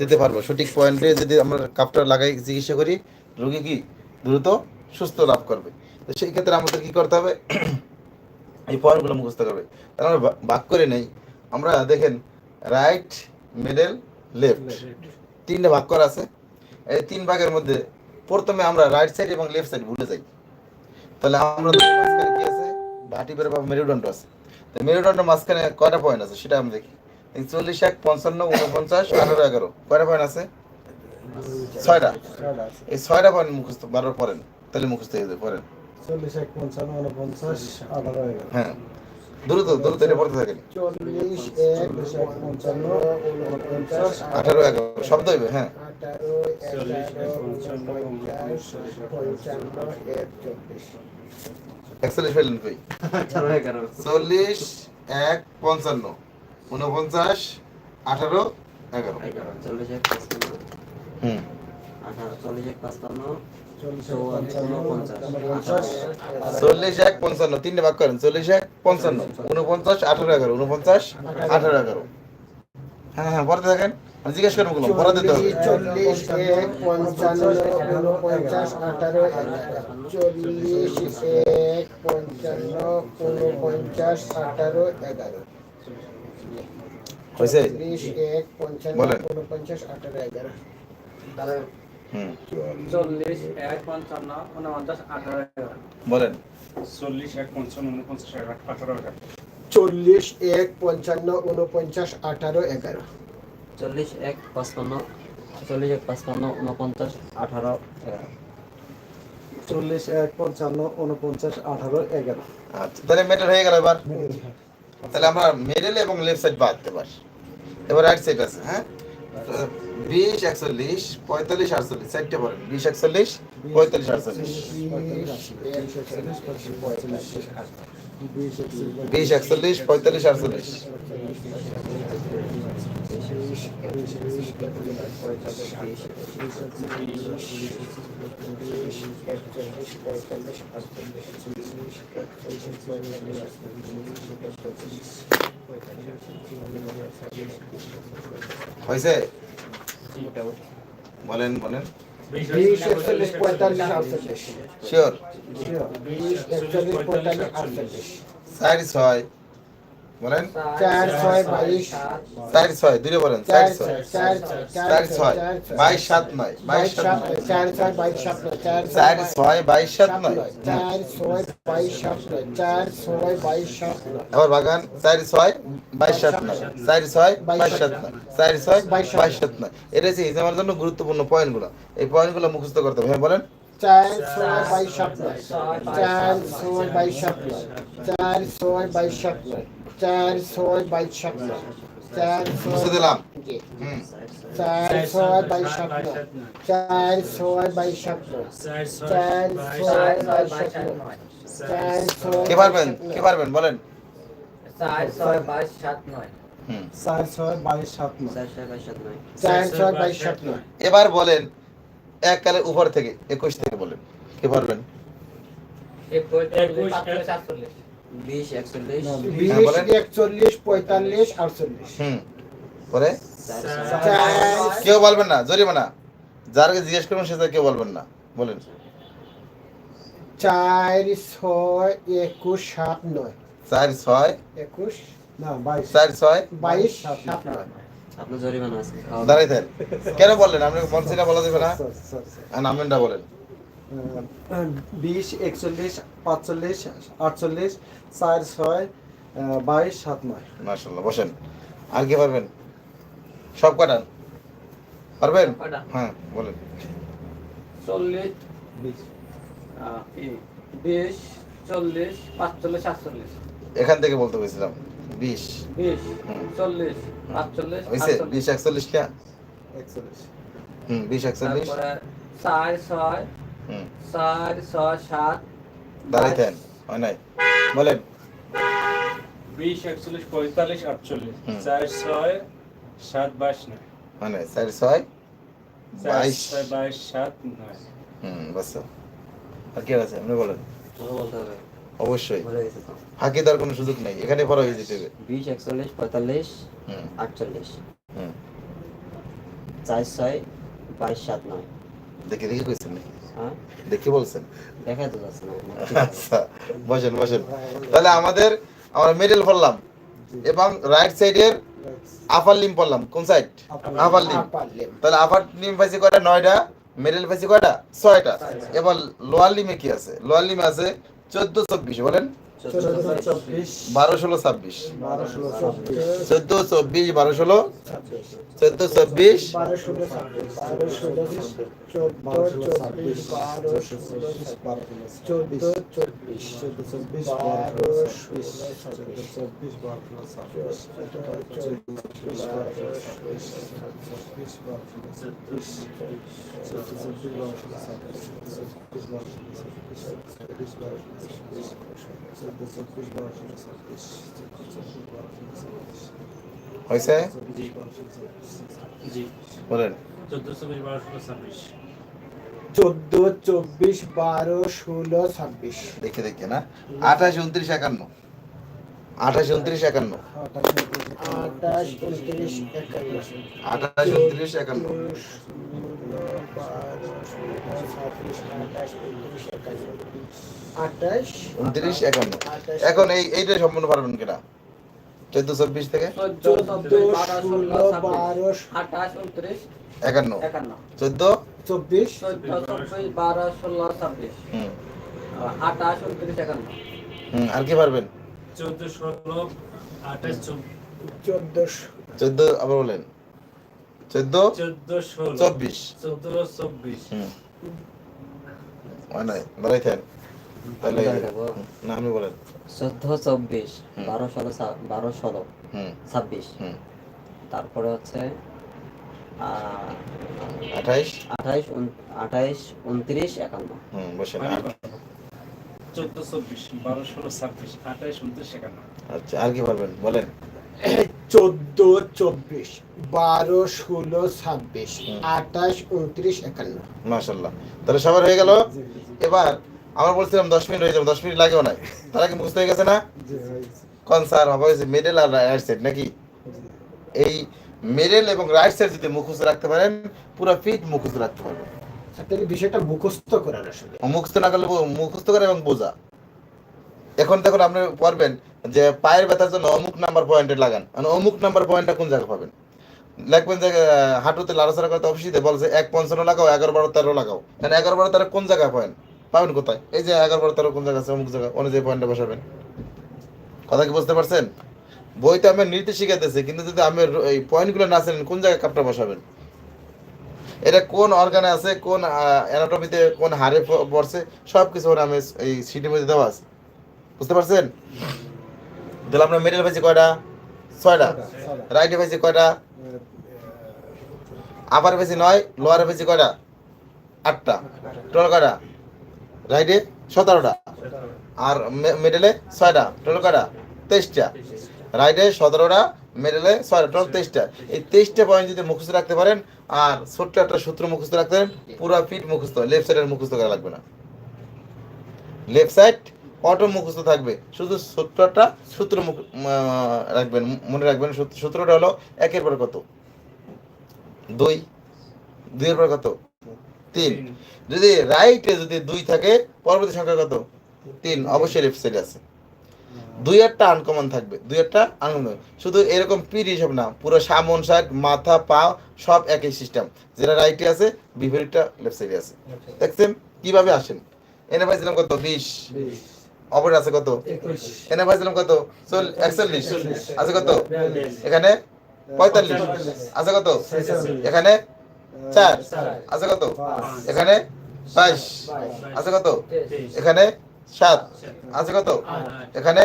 দিতে পারব। সঠিক পয়েন্টে যদি আমরা কাপটা লাগাই, চিকিৎসা করি, রোগী কি দ্রুত সুস্থ লাভ করবে? তো সেই ক্ষেত্রে আমাদের কি করতে হবে? এই পয়েন্টগুলো মুখস্থ করবে। তাহলে আমরা ভা- ভাগ করে নেই। আমরা দেখেন রাইট মিডল লেফট তিনটে ভাগ করা আছে। এই তিন ভাগের মধ্যে প্রথমে আমরা রাইট সাইড এবং লেফট সাইড ভুলে যাই। তাহলে আমরা কি আছে? ভাটিপের বা মেরুদণ্ড আছে। মেরুদণ্ড মাঝখানে কয়টা পয়েন্ট আছে সেটা আমরা দেখি। এই চল্লিশ এক পঞ্চান্ন উনপঞ্চাশ আঠারো এগারো। কয়টা পয়েন্ট আছে? ছয়টা। এই ছয়টা পয়েন্ট মুখস্থ বারো পড়েন তাহলে মুখস্থ হয়ে যাবে পড়েন। চল্লিশ এক পঞ্চান্ন উনপঞ্চাশ আঠারো এগারো। হ্যাঁ। দ্রুত দ্রুত এটা পড়তে থাকেন। আঠারো এগারো শব্দ হইবে হ্যাঁ। একচল্লিশ একচল্লিশ ফেলেন কই? চল্লিশ এক পঞ্চান্ন। উনপঞ্চাশ আঠারো এগারো। চল্লিশ এক পাঁচপান্ন। হুম। আঠারো চল্লিশ এক পাঁচপান্ন। চল্লিশ এক পঞ্চান্ন তিনটে ভাগ করেন। চল্লিশ এক পঞ্চান্ন। উনপঞ্চাশ আঠারো এগারো। উনপঞ্চাশ আঠারো এগারো। হ্যাঁ হ্যাঁ পড়তে থাকেন। আমি জিজ্ঞেস করব বললাম পড়া দিতে হবে। চল্লিশ এক পঞ্চান্ন উনপঞ্চাশ আঠারো চল্লিশ এক পঞ্চান্ন উনপঞ্চাশ আঠারো এগারো। হয়েছে চল্লিশ এক পঞ্চান্ন বলেন। উনপঞ্চাশ আঠারো এগারো। চল্লিশ এক পঞ্চান্ন উনপঞ্চাশ আঠারো বলেন। চল্লিশ এক পঞ্চান্ন উনপঞ্চাশ আঠারো এগারো। চল্লিশ এক পঞ্চান্ন উনপঞ্চাশ আঠারো এগারো। চল্লিশ এক পাঁচপান্ন চল্লিশ এক পাঁচপান্ন উনপঞ্চাশ আঠারো এগারো। চল্লিশ এক পঞ্চান্ন উনপঞ্চাশ আঠারো এগারো। আচ্ছা তাহলে মেটার হয়ে গেল এবার। তাহলে আমরা মিডল এবং লেফট সাইড বাদ দিতে পারি এবার রাইট সাইড আছে হ্যাঁ? বিশ, একচল্লিশ, পঁয়তাল্লিশ, আটচল্লিশ সাইডটা পড়েন বিশ, একচল্লিশ, পঁয়তাল্লিশ, আটচল্লিশ। বিশ, একচল্লিশ, পঁয়তাল্লিশ, আটচল্লিশ। হয়েছে? বলেন বলেন। শিওর চার ছয়। বলেন চার ছয় বাইশ চার ছয় দূরে বলেন চার ছয় চার ছয় বাইশ সাত নয় বাইশ সাত চার ছয় বাইশ সাত নয় চার ছয় বাইশ সাত নয় চার ছয় বাইশ সাত নয় চার ছয় বাইশ সাত নয় আবার বাগান চার ছয় বাইশ সাত নয় চার ছয় বাইশ সাত নয় চার ছয় বাইশ সাত নয় এটা হচ্ছে হিসাবের জন্য গুরুত্বপূর্ণ পয়েন্টগুলো এই পয়েন্টগুলো মুখস্থ করতে হবে হ্যাঁ বলেন চার ছয় বাইশ সাত নয় চার ছয় বাইশ সাত নয় চার ছয় বাইশ সাত নয় চার ছয় বাইশ সাত নয় চার ছয় দিলাম চার ছয় বাইশ সাত চার ছয় বাইশ সাত চার ছয় বাইশ সাত চার ছয় কে পারবেন কে পারবেন বলেন চার ছয় বাইশ সাত নয় এবার বলেন এক কালে উপর থেকে একুশ থেকে বলেন কে পারবেন একুশ সাতচল্লিশ বিশ একচল্লিশ। বিশ বলেন। একচল্লিশ পঁয়তাল্লিশ আটচল্লিশ। হুম পরে? কেউ বলবেন না জরিমানা। না যারকে জিজ্ঞেস করবেন সে কেউ বলবেন না। বলেন। চার ছয় একুশ সাত নয়। চার ছয়? একুশ? না বাইশ। চার ছয়? বাইশ সাত নয়। কেন বললেন? আপনি মনসিনা বলা যাবে না? নামেনটা বলেন। বিশ একচল্লিশ পাঁচচল্লিশ আটচল্লিশ চার ছয় বাইশ সাত নয়। মার্শাল্লাহ বসেন। আর কে পারবেন? সব কাটান পারবেন? হ্যাঁ বলেন। চল্লিশ বিশ। বিশ চল্লিশ পাঁচচল্লিশ সাতচল্লিশ। এখান থেকে বলতে গেছিলাম বিশ। বিশ চল্লিশ হয়েছে আটচল্লিশ। বিশ একচল্লিশ কে? একচল্লিশ। হুম বিশ একচল্লিশ। চার ছয় চার ছয় সাত দাঁড়াই থাকেন হয় নাই? বলেন। বিশ একচল্লিশ পঁয়তাল্লিশ আটচল্লিশ। চার ছয় সাত বাইশ নয়। চার ছয় বাইশ। ছয় বাইশ সাত নয়। হুম বাস। আর কে আছে? আপনি বলেন। অবশ্যই। ফাঁকি দেওয়ার কোনো সুযোগ নেই। এখানে পড়া হয়ে যেতে হবে। বিশ একচল্লিশ পঁয়তাল্লিশ হুম। আটচল্লিশ। হুম। চার ছয় বাইশ সাত নয়। দেখে দেখে কইছেন নাকি? দেখে বলছেন? দেখা তো যাচ্ছে না। আচ্ছা বসেন বসেন। তাহলে আমাদের আমরা মিডল পড়লাম। এবং রাইট সাইডের আপার লিম পড়লাম। কোন সাইড আপার লিম তাহলে আপার লিম পাইছে কয়টা? নয়টা। মিডল পাইছে কয়টা? ছয়টা। এবার লোয়ার লিমে কি আছে? লোয়ার লিমে আছে চোদ্দ চব্বিশ। বলেন। বারো ষোলো ছাব্বিশ। চোদ্দ চব্বিশ বারো ষোলো চোদ্দ চব্বিশ বারো ষোলো হয়েছে? বলেন। চোদ্দ চব্বিশ বারো ষোলো ছাব্বিশ। দেখে দেখে না? আঠাশ উনত্রিশ একান্ন। আঠাশ উনত্রিশ একান্ন। আঠাশ উনত্রিশ একান্ন। আঠাশ উনত্রিশ একান্ন। আঠাশ উনত্রিশ একান্ন। এখন এই এইটা সম্পূর্ণ পারবেন কিনা? চোদ্দ চব্বিশ থেকে? একান্ন। চোদ্দ? চব্বিশ। বারো ষোলো ছাব্বিশ। আঠাশ উনত্রিশ একান্ন। হুম আর কি পারবেন? চোদ্দ ষোলো আঠাশ চোদ্দ। চোদ্দ আবার বলেন। চোদ্দ? চোদ্দ ষোলো। চব্বিশ। চোদ্দ চব্বিশ। হুম। নাই দাঁড়াই থাকেন তাহলে না আপনি বলেন। চোদ্দ চব্বিশ বারো ষোলো বারো ষোলো ছাব্বিশ। তারপরে হচ্ছে আঠাইশ? আঠাইশ আঠাইশ উনত্রিশ একান্ন। হুম আর চোদ্দ চব্বিশ বারো ষোলো ছাব্বিশ আঠাশ উনত্রিশ একান্ন। আচ্ছা আর কি পারবেন বলেন। চোদ্দ চব্বিশ বারো ষোলো ছাব্বিশ আঠাশ উনত্রিশ একান্ন। মাশাল্লাহ। তাহলে সবার হয়ে গেল? এবার আমরা বলছিলাম দশ মিনিট হয়ে যাবে দশ মিনিট লাগেও নাই। তারা কি বুঝতে হয়ে গেছে না? জি হয়েছে মিডল আর রাইট সাইড নাকি? এই মিডল এবং রাইট সাইড যদি মুখস্থ রাখতে পারেন পুরো ফিট মুখস্থ রাখতে পারবেন। তাহলে বিষয়টা মুখস্থ করার আসলে। মুখস্থ না করলে মুখস্থ করে এবং বোঝা। এখন দেখুন আপনি পারবেন যে পায়ের ব্যথার জন্য অমুক নাম্বার পয়েন্টে লাগান। মানে অমুক নাম্বার পয়েন্টটা কোন জায়গায় পাবেন? লিখবেন যে হাঁটুতে লাড়াচাড়া করতে অফিসিতে বলছে এক পঞ্চান্ন লাগাও এগারো বারো তেরো লাগাও। মানে এগারো বারো তেরো কোন জায়গায় পয়েন্ট পাবেন কোথায়? এই যে এগারো বারো, তেরো কোন জায়গা আছে, অমুক জায়গায় অনুযায়ী পয়েন্টে বসাবেন। কথা কি বুঝতে পারছেন? বইতে আমি নৃত্য শিখাইতেছে, কিন্তু যদি আমি এই পয়েন্টগুলো না জানেন কোন জায়গায় কাপটা বসাবেন? এটা কোন অর্গানে আছে, কোন অ্যানাটমিতে কোন হারে পড়ছে সব কিছু আমি এই সিটির মধ্যে দেওয়া আছে। বুঝতে পারছেন? তাহলে আমরা মিডল পাইছি কয়টা? ছয়টা। রাইটে পাইছি কয়টা? আপার পেয়েছি নয় লোয়ারে পেয়েছি কয়টা? আটটা। টোটাল কয়টা? রাইটে সতেরোটা। আর মিডলে ছয়টা টোটাল কয়টা? তেইশটা। রাইটে সতেরোটা মিডলে ছয়টা টোটাল তেইশটা। এই তেইশটা পয়েন্ট যদি মুখস্থ রাখতে পারেন, আর ছোট্ট একটা সূত্র মুখস্থ রাখতে পারেন, পুরো ফিট মুখস্থ লেফট সাইডের মুখস্থ করা লাগবে না। লেফট সাইড অটো মুখস্থ থাকবে। শুধু একটা সূত্র রাখবেন, মনে রাখবেন সূত্রটা হলো একের পর কত? দুই। দুইয়ের পর কত? তিন। যদি রাইটে যদি দুই থাকে পরবর্তী সংখ্যা কত? তিন। অবশ্যই লেফট সাইডে আছে। দুই একটা আনকমন থাকবে। দুই একটা আনকমন শুধু এরকম পিড হিসাব না পুরো সামন সাইড মাথা পা সব একই সিস্টেম যেটা রাইটে আছে বিপরীতটা লেফট সাইডে আছে। দেখছেন? কীভাবে আসেন? এনে পাইছিলাম কত? বিশ। অপরে আছে কত? এনে পাইছিলাম কত? চল একচল্লিশ। আছে কত? এখানে পঁয়তাল্লিশ। আছে কত? এখানে চার। আছে কত? এখানে বাইশ। আছে কত? এখানে সাত। আছে কত? এখানে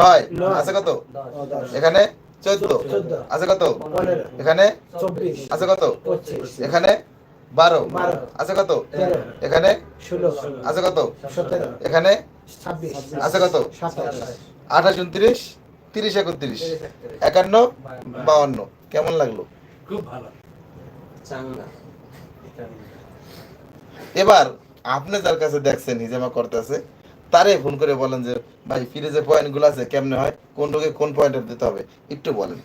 নয়। আছে কত? এখানে চোদ্দ। আছে কত? এখানে আছে কত? এখানে বারো। আছে কত? এখানে আছে কত? এখানে আছে কত? আঠাশ উনত্রিশ তিরিশ একত্রিশ। একান্ন বাউন্ন কেমন লাগল? খুব ভালো। এবার আপনি যার কাছে দেখছেন হিজামা করতেছে তারে ফোন করে বলেন যে, ভাই ফিরে যে পয়েন্টগুলো আছে, কেমনে হয়? কোন রোগে কোন পয়েন্ট দিতে হবে? একটু বলেন.